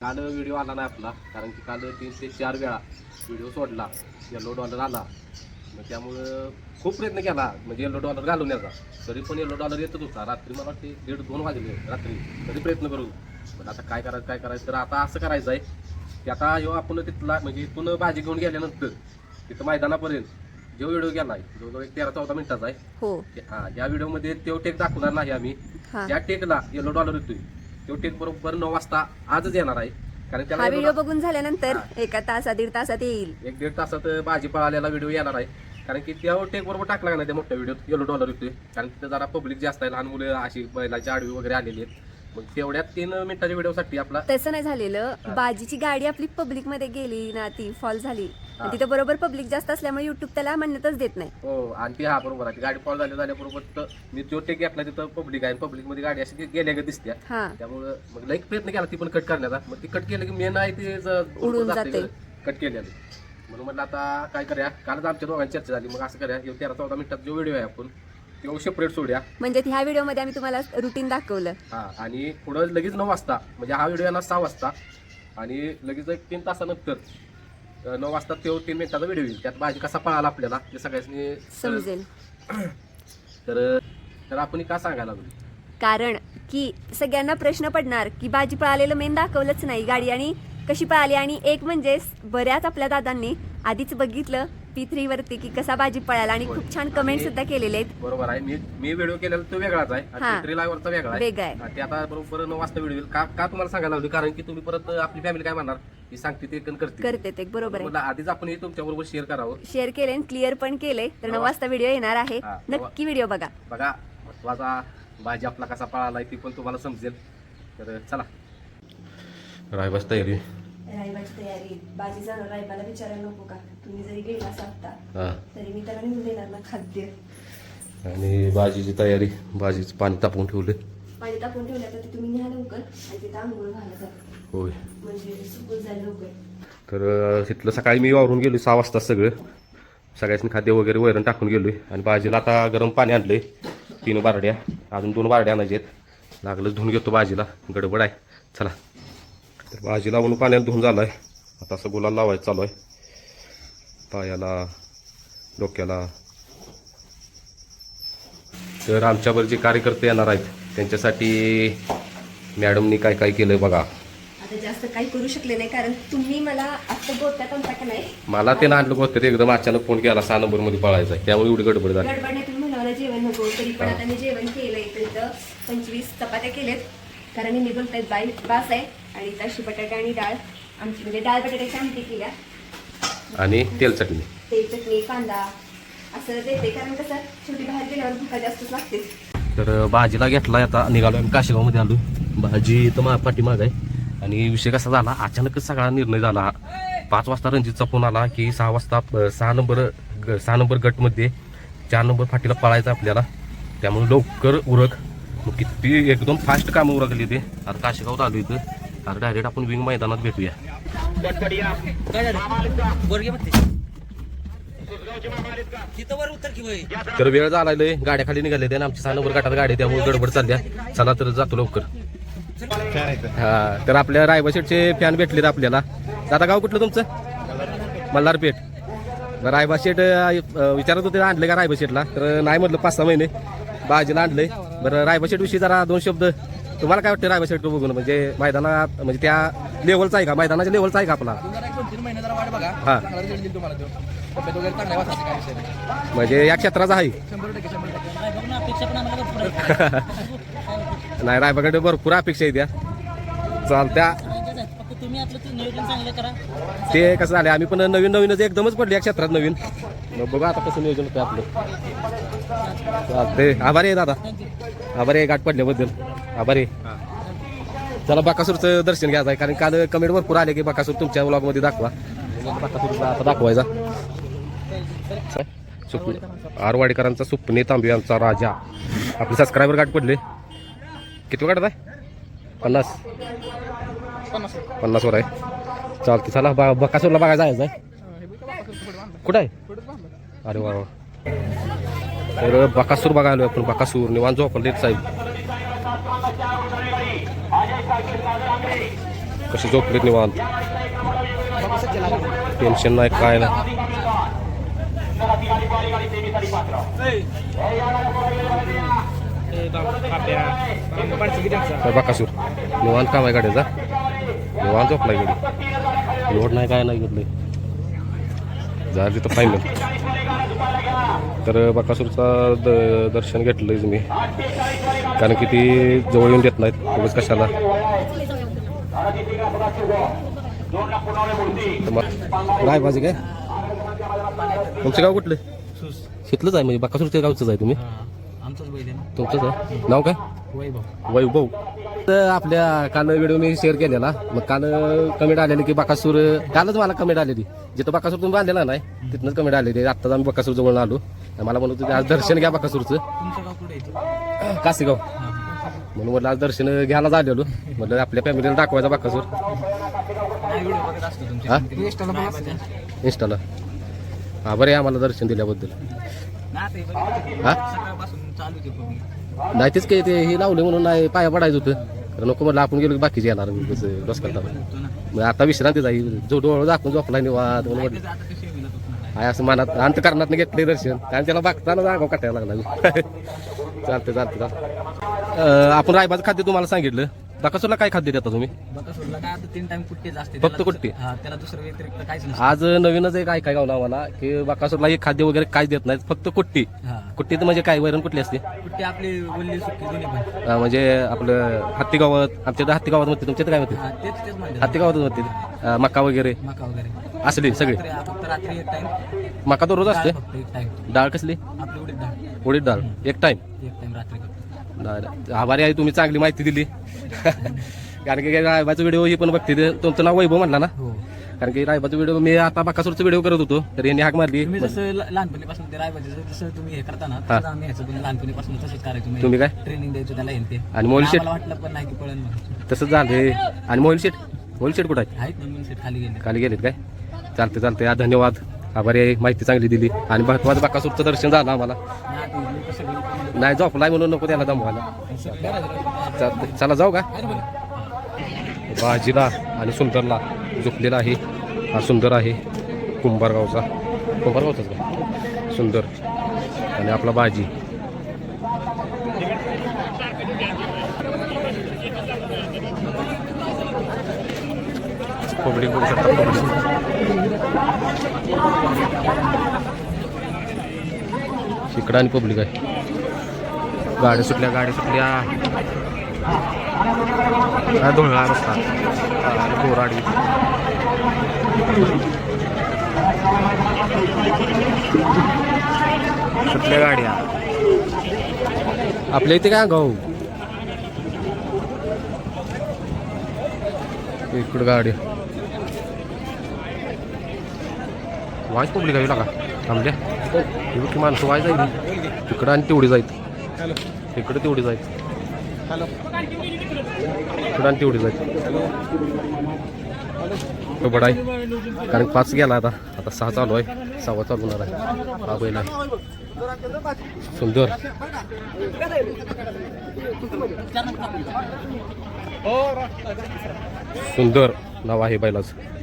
काल व्हिडिओ आला नाही आपला कारण की काल तीन ते चार वेळा व्हिडिओ सोडला येलो डॉलर आला. मग त्यामुळं खूप प्रयत्न केला म्हणजे येलो डॉलर घालवण्याचा तरी पण येलो डॉलर येतच होता. रात्री मला वाटते दीड दोन वाजले रात्री. तरी प्रयत्न करू. पण आता काय करायचं काय करायचं? तर आता असं करायचं आहे की आता ह्यो आपण तिथला म्हणजे इथून भाजी घेऊन गेल्यानंतर तिथं मैदानापर्यंत जो व्हिडिओ गेला आहे जवळजवळ एक तेरा चौदा मिनिटाचा आहे हो. हा या व्हिडिओमध्ये तो टेक दाखवणार नाही आम्ही. त्या टेकला येलो डॉलर येतोय. तो टेक बरोबर नऊ वाजता आजच येणार आहे. कारण हा त्याला व्हिडिओ बघून झाल्यानंतर एका तासा दीड तासात येईल. एक दीड तासात भाजीपाला आलेला व्हिडिओ येणार आहे. कारण की त्या टेक बरोबर टाकला नाही त्या मोठ्या व्हिडिओत येलो डॉलर येतोय कारण तिथे जरा पब्लिक जास्त आहे. लहान मुलं अशी बैलाची आडवी वगैरे आलेली आहेत. मग तेवढ्यात तीन मिनिटाच्या व्हिडिओसाठी आपला तसं नाही झालेलं. बाजीची गाडी आपली पब्लिकमध्ये गेली ना ती फॉल झाली. आणि तिथं बरोबर पब्लिक जास्त असल्यामुळे युट्यूब त्याला मान्यताच देत नाही. हो आणि ती हा बरोबर आहे. ती गाडी पॉल झाल्या झाल्याबरोबर तर मी तो टेक घेतला तिथं पब्लिक आहे. पब्लिकमध्ये गाडी अशी गेल्या का दिसत्या. हा. त्यामुळं मग लाईक प्रयत्न केला ती पण कट करण्याचा. मग ती कट केलं की मेन आहे ते ज- उडून जाते. कट केलेलं म्हणून म्हटलं आता काय करूया? कालच आमच्या दोघांची चर्चा झाली. मग असं करूया ह्यो तेरा चौदा मिनिटात जो व्हिडिओ आहे आपण तो सेपरेट सोडूया. म्हणजे ह्या व्हिडिओमध्ये आम्ही तुम्हाला रुटीन दाखवलं. हा आणि पुढं लगेच नऊ वाजता म्हणजे हा व्हिडिओ येणार सहा वाजता. आणि लगेच एक तीन तासानंतर नऊ वाजता तो तीन मिनिटाचा व्हिडिओ येईल. त्यात भाजी कसा पळाला आपल्याला ते सगळ्यांनी समजेल. तर तर आपण का सांगायला लागलो? कारण की सगळ्यांना प्रश्न पडणार की बाजी पळालेलं मेन दाखवलंच नाही. गाडी आणि कशी पळाली? आणि एक म्हणजे बऱ्याच आपल्या दादांनी आधीच बघितलं पी थ्री वरती की कसा बाजी पळाला आणि खूप छान कमेंट सुद्धा केलेले आहेत. बरोबर आहे. मी मी व्हिडिओ केलेला तो वेगळाच आहे. हा. आणि लाईव्हवरचा वेगळा आहे. वेगळा आहे. हा, ते आता बरोबर नऊ वाजता व्हिडिओ का का तुम्हाला सांगायला लावली? कारण की तुम्ही परत आपली फॅमिली काय म्हणणार? की सांगते ते पण करते. करते ते बरोबर आहे. मला आधीच आपण हे तुमच्या बरोबर शेअर करावं. शेअर केले क्लिअर पण केले. तर नऊ वाजता. व्हिडिओ येणार आहे. हा, नक्की व्हिडिओ बघा. बघा महत्त्वाचा भाजी आपला कसा पळालाय ती पण तुम्हाला समजेल. तर चला. रायबाच तयारी. रायबाची तयारी बाजी जाणार रायबाला विचारायला नको का तुम्ही जरी गेला हा तरी मी त्याला निघून देणार ना खाद्य आणि भाजीची तयारी भाजीचं पाणी तापवून ठेवलं पाणी टाकून ठेवलं तर ते तुम्ही न्या लवकर आणि तिथं आंघोळ घाला जा. होय म्हणजे सुकून जाईल लवकर तर अं, तिथलं सकाळी मी वावरून गेलो सहा वाजता सगळं सगळ्याचं खाद्य वगैरे वैरण टाकून गेलोय आणि भाजीला आता गरम पाणी आणलंय तीन बारड्या अजून दोन बारड्या आणायचे आहेत लागलं धुवून घेतो भाजीला गडबड आहे चला तर भाजी लावून पाण्यात धुवून झालं आहे आता असं गुलाल लावायचं चालू आहे. पायाला डोक्याला. तर आमच्यावर जे कार्यकर्ते येणार आहेत त्यांच्यासाठी मॅडमनी काय काय केलंय बघा. आता जास्त काही करू शकले नाही कारण तुम्ही मला का नाही? ते आणलं होतं ते एकदम अचानक फोन केला सहा नंबरमध्ये पळायचा आहे. त्यामुळे एवढी गडबड झाली. गडबड नाही तुम्ही म्हणाला जेवण नको तरी पण आता मी जेवण केलंय पंचवीस चपात्या केलेत कारण मी बोलतायत बाई बास आहे. आणि अशी बटाटा आणि डाळ आमची म्हणजे डाळ बटाट्याची आमटी केल्या आणि तेल चटणी. तेल चटणी कांदा असं देते. कारण कसं छोटी बाहेर गेल्यावर भुका जास्तच लागते. तर भाजीला घेतला आता निघालो आम्ही काशेगावमध्ये आलो भाजी तर मा पाठीमाग आहे. आणि विषय कसा झाला अचानकच सगळा निर्णय झाला. पाच वाजता रणजितचा फोन आला की सहा वाजता सहा नंबर सहा नंबर गटमध्ये चार नंबर फाटीला पळायचं आपल्याला. त्यामुळे लवकर उरक. मग किती एकदम फास्ट कामं उरकली ते. आता काशेगावत आलो इथं. आता डायरेक्ट आपण विंग मैदानात भेटूया. तर वेळ झाला लय. गाड्या खाली निघाले आणि आमची सहा नंबर गटात गाडी त्यामुळे गडबड चालल्या. चला तर जातो लवकर. हा तर आपल्या रायबाशेटचे फॅन भेटलेत आपल्याला. दादा गाव कुठलं तुमचं? मल्हारपेठ. रायबाशेट विचारत होते आणलं का रायबाशेटला तर नाही म्हटलं पाच सहा महिने. बाजीला आणलंय. बरं रायबाशेट विषयी जरा दोन शब्द. तुम्हाला काय वाटतं रायबाशेट बघून? म्हणजे मैदानात म्हणजे त्या लेवलचा आहे का? मैदानाच्या लेवलचा आहे का आपला? हा. म्हणजे या क्षेत्राचा आहे. नाही रायबाकडे भरपूर अपेक्षा आहे त्या चालत्या. ते कसं झालं आम्ही पण नवीन नवीनच एकदमच पडले या क्षेत्रात नवीन. मग बघू आता कसं नियोजन होतं आपलं. चालते आभारी आहे दादा. आभारी आहे गाठ पडल्याबद्दल. आभारी आहे. चला बकासूरचं दर्शन घ्यायचं आहे कारण काल कमेंट भरपूर आले की बकासूर तुमच्या ब्लॉगमध्ये दाखवा. आता दाखवायचा. सुप आरवाडीकरांचा सुपणे तांबे यांचा राजा. आपले सबस्क्रायबर गाठ पडले. किती गाठत आहे? पन्नास. पन्नास वर आहे. चालते चला बा बकासूरला बघायला जायचं आहे कुठं आहे? अरे वा वा. तर बकासूर बघायला आपण बकासूर निवांत देत साहेब. कशी झोपलेत निवांत? टेन्शन नाही काय नाही काय बाकासूर? निवांत काम आहे गाडीचा निवांत झोपलाय गाडी. लोड नाही काय नाही घेतले जा तिथं फायनल तर बकासूरचा द दर्शन घेतलंय मी. कारण की ती जवळ येऊन देत नाहीत. उगाच कशाला? तर मग राय भाजी काय? तुमचं गाव कुठलं? शिकलंच आहे म्हणजे बकासूरच्या गावचंच आहे तुम्ही? तुमचंच आहे? नाव काय? वैभव. वैभव. तर आपल्या काल व्हिडिओ मी शेअर केलेला. मग काल कमेंट आलेली की बकासूर कालच मला कमेंट आलेली. जिथं बकासूर तुम्ही बांधलेला नाही तिथनंच कमेंट आलेली. आत्ताच आम्ही बकासूर जवळ आलो. आणि मला म्हणत होते आज दर्शन घ्या बकासूरचं कासेगाव. म्हणून म्हटलं आज दर्शन घ्यायला आलेलो म्हटलं आपल्या फॅमिलीला दाखवायचा बकासूर हा? तुमचे इंस्टाला हा बरे आम्हाला दर्शन दिल्याबद्दल. हा? नाही तेच काही ते हे लावले म्हणून नाही पाया पडायचं होतं. तर नको म्हटलं आपण गेलो की बाकीचे येणार कसं होतो ना. मग आता विश्रांती जाईल. जो डोळ दाखवून झोपला निवांत म्हणून म्हटलं. आहे असं मनात अंत करण्यात घेतले दर्शन. कारण त्याला बघताना जागा काटायला लागला. मी चालते चालते आपण रायबाचं खाद्य तुम्हाला सांगितलं. बकासूरला काय खाद्य देता तुम्ही? काय आता तीन टाइम कुट्टेच असते फक्त त्याला कुट्टे? दुसरं- हा त्याला दुसरं व्यतिरिक्त काहीच नसतं. आज नवीनच एक ऐकाय गावला आम्हाला की बकासूरला हे खाद्य वगैरे काय देत नाहीत फक्त कुट्टी हा. कुट्टी तर म्हणजे काय? वैरण कुठली असते? कुट्टे आपली वल्ली सुट्टी दोन्ही पण. अं, म्हणजे आपलं हत्ती गावात आमच्या इथं हत्ती गावात म्हणते तुमच्या इथं काय म्हणते? हा तेच तेच म्हणते. हत्ती गावात म्हणते अं, मका वगैरे? मका वगैरे. असली सगळी? रात्री- हा, फक्त रात्री एक टाइम मका असते? फक्त एक टाइम डाळ कसली? आपली उडीद डाळ. उडीद डाळ. एक टाइम एक टाइम रात्री फक्त. आभारी आहे तुम्ही चांगली माहिती दिली. कारण की रायबाचा व्हिडिओ ही पण बघते. ते. तुमचं नाव वैभव म्हणला ना? हो. कारण की रायबाचा व्हिडिओ मी आता बाकासूरचा व्हिडिओ करत होतो तर यांनी हाक मारली. तुम्ही जसं ल- लहानपणीपासून ते रायबाजी जसं तुम्ही हे करता ना तसं आम्ही ह्याचं पण लहानपणीपासून तसंच करायचो तुम्ही काय? ट्रेनिंग द्यायचो त्याला आणि मोहिल शेट? आम्हाला वाटलं पण नाही की पळण म्हणून. तसंच झाले आणि मोहिल शेट? मोहिल शेट कुठं आहे? आहेत ना म्हणून शेट खाली गेले. खाली गेलेत काय? चालते चालते धन्यवाद. आभारी आहे माहिती चांगली दिली. आणि महत्वाचं बाकासूरचं दर्शन झालं आम्हाला. नाही जाऊ नाही झोपलाय म्हणून नको त्याला दमवायला. चला जाऊ का? बाजीला आणि सुंदरला झोपलेला आहे. हा सुंदर आहे कुंभारगावचा. कुंभारगावचाच का? सुंदर. आणि आपला बाजी. पब्लिक बघू शकता पब्लिक इकडं आणि पब्लिक आहे. गाड्या सुटल्या गाड्या सुटल्या. हा धुळा रस्ता. बोराडी सुटल्या गाड्या. आपल्या इथे काय गाऊ इकडं गाडी. वाईच पब्लिक आहे लागा. थांबल्या एवढी माणसं वाय आहे. तिकडं आणि तेवढी जाईल इकडं तेवढी जाईल इकडं आणि तेवढी जाईल तो बडा आहे. कारण पाच गेला आता. आता सहा चालू आहे. सहावा चालू होणार आहे. हा बैल आहे. सुंदर. सुंदर. नाव आहे बैलाचं.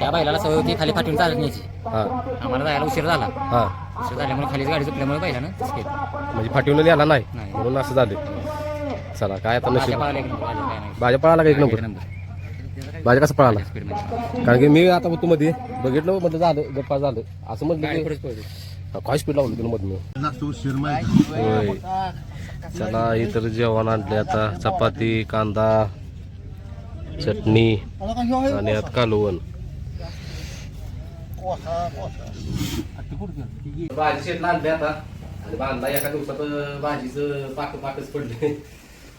त्या बैलाला सवय होती खाली फाटून चालत न्यायची. हा. आम्हाला जायला उशीर झाला. हा. उशीर झाल्यामुळे खालीच गाडी चुकल्यामुळे बैलानं तसं केलं. म्हणजे फाटीवून आला नाही? नाही. म्हणून असं झालं. चला काय आता माझ्या नशीब? पळाला एक नंबर, माझ्या काय नाही. भाज्या पळाला का एक नंबर? नंबर. भाज्या कसं पळाला? स्पीडमध्ये कारण की मी आता होतो मध्ये बघितलं म्हटलं झालं गप्पा झालं. असं म्हटलं की काय स्पीड लावलं तुला मधनं? होय. चला इतर जेवण आणले आता. चपाती कांदा चटणी आणि यात कालवण. भाजी शेतला आणले आता. आणि बांधला एका दिवसात भाजीचं पाक पाकच पडले.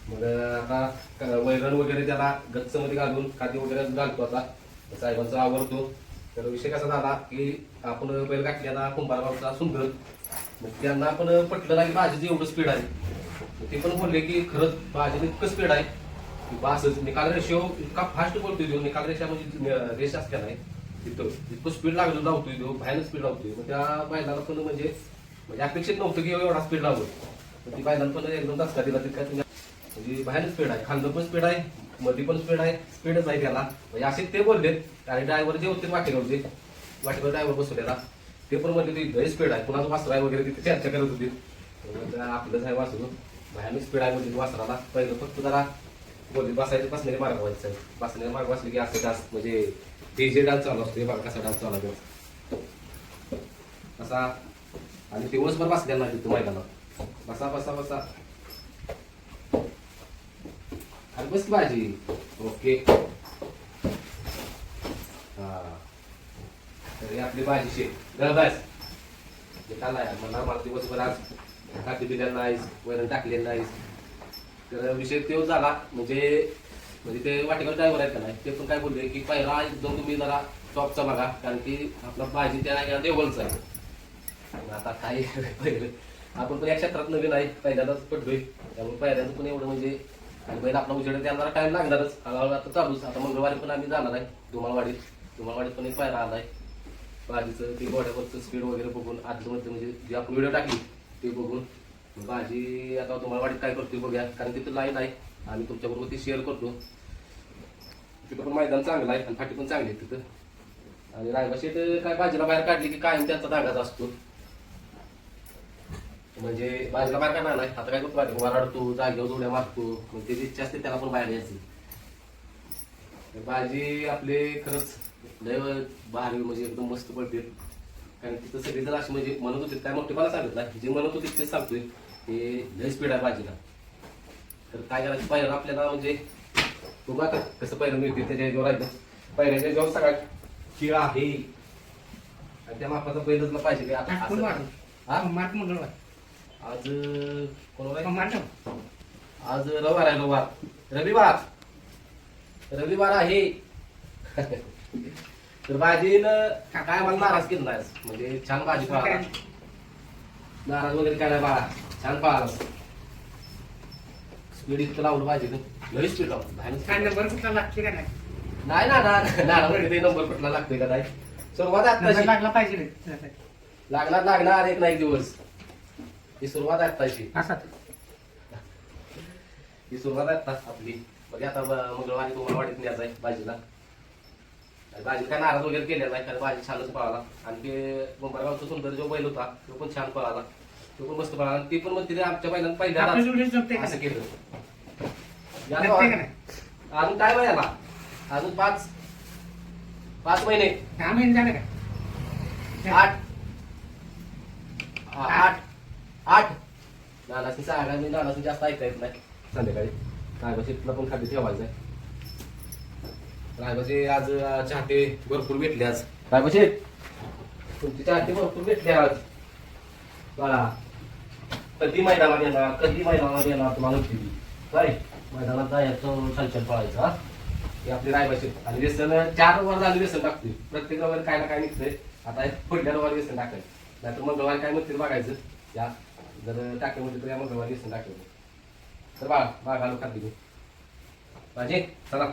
मग आता क- वैरण वगैरे त्याला गच्चमध्ये घालून खादी वगैरे घालतो आता. साहेबांचा आवडतो तर विषय कसा झाला की आपण बैल घातल्याला कुंभारबाबचा सुंदर. मग त्यांना पण पटलं नाही भाजीचं एवढं स्पीड आहे. ते पण बोलले की खरंच भाजीचं इतकं स्पीड आहे. की बासच निकाल रेशो इतका फास्ट बोलतोय तो. निकाल रेषा म्हणजे रेष असते नाही तिथं. इतकं स्पीड लागलं लावतोय तो भयानक स्पीड लावतोय मग त्या बैलाला पण म्हणजे म्हणजे अपेक्षित नव्हतं की एवढा स्पीड लावतो ती बैलाला पण एकदम का दिला तितका म्हणजे भयानक स्पीड आहे खांदं पण स्पीड आहे मध्ये पण स्पीड आहे स्पीडच आहे त्याला. म्हणजे असे ते बोलले आणि ड्रायव्हर जे होते वाटेगावचे वाटेगाव ड्रायव्हर बसवलेला. ते पण म्हणले लय स्पीड आहे. कुणाचं वासरा आहे वगैरे तिथे चर्चा करत होती. आपलं म्हणलं, आपलंच आहे वासरू. भयानक स्पीड आहे म्हणजे वासराला. पहिलं फक्त जरा बोलले बसायचं बसलेले मार्ग व्हायचं बसलेले मार्ग बसले की असं जास्त म्हणजे डीजे डान्स चालू असतो हे बघा कसा डान्स चालू आहे. असा आणि दिवसभर बसलेला नाही तिथं मैदानात. बसा बसा बसा. अरे बस की भाजी ओके. हा. तर ही आपली भाजी शे गळबास चाललाय मला मला दिवसभर आज टाकली दिल्या नाहीस वैरण टाकले नाहीस. तर विषय तो झाला. म्हणजे म्हणजे ते वाटेकर ड्रायव्हर आहेत का नाही ते पण काय बोलले की पहिला एकदम तुम्ही जरा टॉपचा बघा कारण की आपला भाजी त्या या देवलचा आहे. आता काय पहिलं? आपण पण या क्षेत्रात नवीन आहे पहिल्यांदाच पडलोय त्यामुळे पहिल्यांदा पण एवढं म्हणजे आणि पहिला आपला उजेड त्याला जरा टाइम लागणारच. हळूहळू आता चालूच. आता मंगळवारी पण आम्ही जाणार आहे धुमाळवाडीत. धुमाळवाडीत पण एक पायरा आलाय. भाजीचं ते गोड्यावरचं स्पीड वगैरे बघून आतमध्ये म्हणजे जी आपण व्हिडिओ टाकली ते बघून. भाजी आता तुम्हाला वाटत काय करतोय बघूया कारण तिथं लाईन आहे. आम्ही तुमच्याबरोबर ती शेअर करतो. तिथं पण मैदान चांगलं आहे आणि फाटी पण चांगली आहे तिथं. आणि रायबा शेट काय भाजीला बाहेर काढली की कायम त्यांचा धागाच असतो. म्हणजे भाजीला बाहेर काढणार नाही. आता काय करतो माहिती वराडतो जागेवर जोड्या मारतो. मग त्याची इच्छा असते त्याला पण बाहेर यायची. बाजी भाजी आपले खरंच लय भारी म्हणजे एकदम मस्त पडते. कारण तिथं सगळी जर अशी म्हणजे म्हणत होते काय मोठेपणा सांगत नाही. जे म्हणत होते तेच सांगतोय. हे लय स्पीड आहे भाजीला. तर काय करायचं? पहिलं आपल्याला म्हणजे बघू आता कसं पहिलं मिळते त्याच्या ह्याच्यावर राहिलं पहिल्याच्या जेव्हा सगळ्यात खेळ आहे. आणि त्या मापाचा पहिलंच पाहिजे की आता असं- हा? मार्च मंगळवार आज कोण आहे? मार्च आज रविवार आहे रविवार. रविवार. रविवार आहे. तर भाजीनं काय मला नाराज केलं नाही आज. म्हणजे छान भाजी पळाला नाराज वगैरे काय नाही बाळा. छान पळाला स्पीड इतकं लावलं भाजीनं लई स्पीड बाहेरनं नंबर कुठला लागते का नाही? नाही ना ना ते नंबर कुठला लागतोय का नाही? सुरुवात नंबर आत्ताशी लागला पाहिजे रे. लागणार लागणार एक ना एक दिवस. ही सुरुवात असा ही सुरुवात आता आपली. बघा आता ब- मंगळवारी तुम्हाला वाटत न्यायचं आहे भाजीला. आणि भाजी काय नाराज वगैरे केलेला नाही कारण भाजी छानच पळाला. आणि ते मुंबईगावचा सुंदर जो बैल होता तो पण छान पळाला. तो पण मस्त पळाला. आणि ती पण म्हणते ते आमच्या बैलांना जमते का असं केलं. नाही अजून काय वयाला अजून पाच. पाच महिने. दहा महिने झाले का? आठ. आठ. आठ. नानाची सांगा मी नानाची जास्त ऐकता येत नाही. संध्याकाळी. रायबाची तुला पण खाली ठेवायचं आहे. रायबाचे आज चाहते भरपूर भेटले आज. रायबाचे तुमचे चाहते भरपूर भेटले आज. बाळा कधी मैदानात येणार? कधी मैदानात येणार तुम्हाला नाही. काय मैदानात जायचं छान पळायचं हे. आपली रायबाशी आणि व्यसन चार वर झाले व्यसन टाकते प्रत्येक रविवारी काय ना काय निघतंय. आता पुढल्या रविवारी व्यसन टाकायचं. नाहीतर मंगळवारी काय म्हणतील बघायचं. या जर टाके म्हणजे तर या मंगळवारी व्यसन टाकायचं तर बाळा बाळा घालू खाते माझे चला.